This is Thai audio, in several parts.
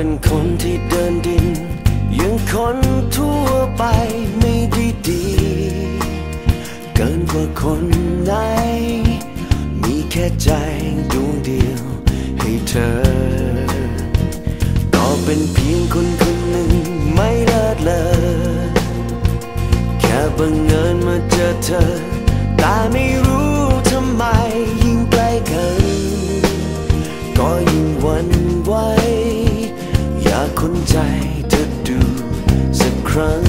เป็นคนที่เดินดิน ยังคนทั่วไปไม่ได้ดี เกินกว่าคนไหน มีแค่ใจดวงเดียวให้เธอก็เป็นเพียงคนคนหนึ่งไม่เลิศเลอแค่บังเอิญมาเจอเธอ แต่ไม่รู้ ใจเธอดูสักครั้ง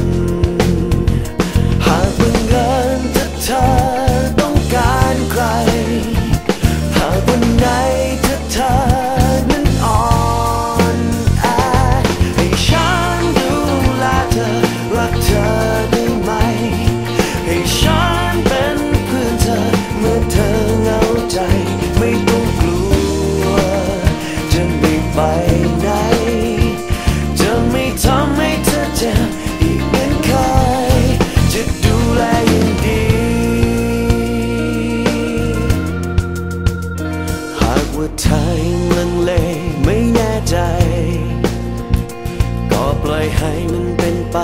ล่อยให้มันเป็นไป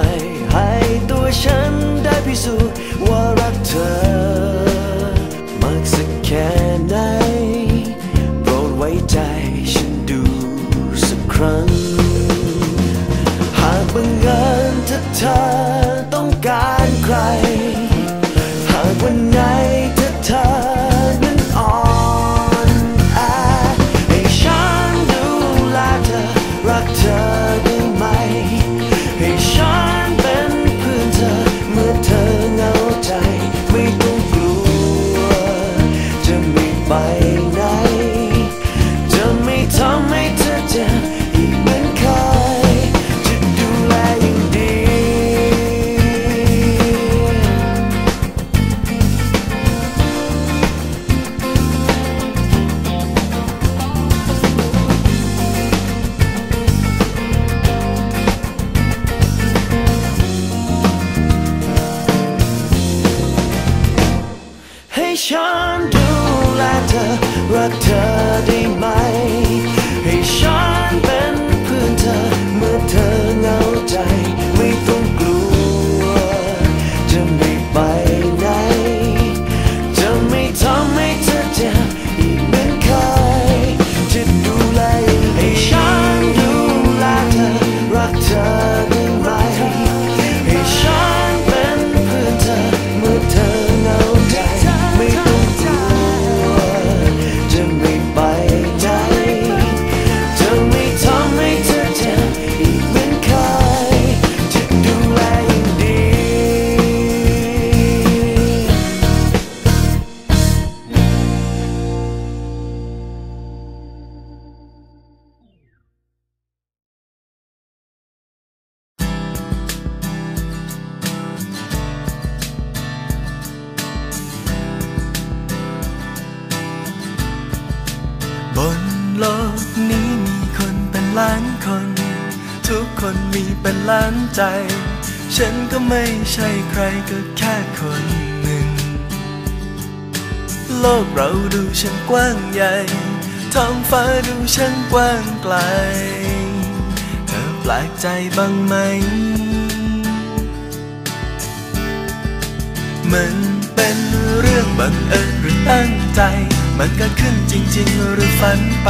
ให้ตัวฉันได้พิสูจน์ว่ารักเธอ มากสักแค่ไหนโปรดไว้ใจฉันดูสักครั้ง หากบังเอิญถ้าเธอต้องการใคร หากวันไหน ใล้านคน ทุกคนมีเป็นล้านใจ ฉันก็ไม่ใช่ใครก็แค่คนหนึ่ง โลกเราดูช่างกว้างใหญ่ ท้องฟ้าดูช่างกว้างไกล เธอแปลกใจบ้างไหม มันเป็นเรื่องบังเอิญหรือตั้งใจ มันเกิดขึ้นจริง ๆ หรือฝันไป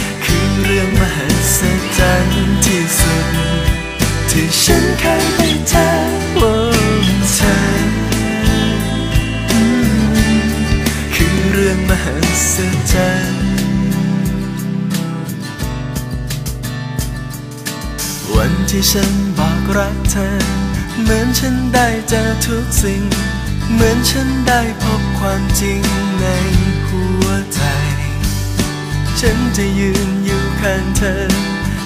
มหัศจรรย์ที่สุด ที่ฉันเคยได้เจอโอ้เธอคือเรื่องมหัศจรรย์วันที่ฉันบอกรักเธอ เหมือนฉันได้เจอทุกสิ่ง เหมือนฉันได้พบความจริงใน ฉันจะยืนอยู่ข้างเธอ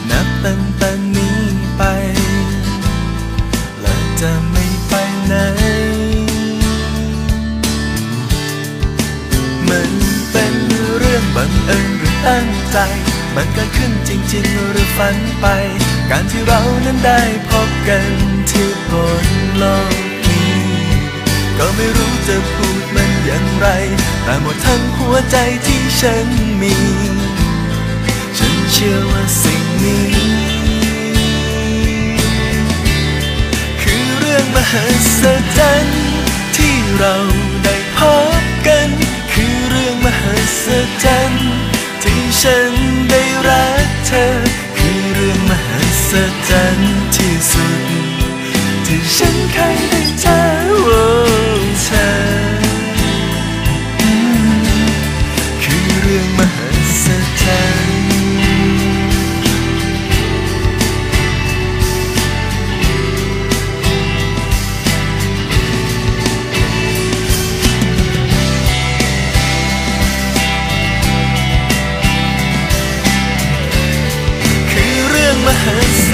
นับตั้งแต่นี้ไปจะไม่ไปไหน มันเป็นเรื่องบังเอิญหรือตั้งใจ มันเกิดขึ้นจริง ๆ หรือฝันไป การที่เรานั้นได้พบกันที่บนโลกนี้ ก็ไม่รู้จะพูดมันอย่างไร แต่หมดทั้งหัวใจที่ฉันมี เชื่อว่าสิ่งนี้ คือเรื่องมหัศจรรย์ที่เราได้พบกัน คือเรื่องมหัศจรรย์ที่ฉันได้รักเธอ คือเรื่องมหัศจรรย์ที่สุด ที่ฉันเคยได้เจอโอ้เธอคือเรื่องมหัศจรรย์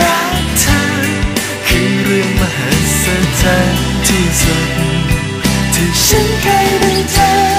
รักเธอ คือเรื่องมหัศจรรย์ที่สุดที่ฉันเคยได้เจอ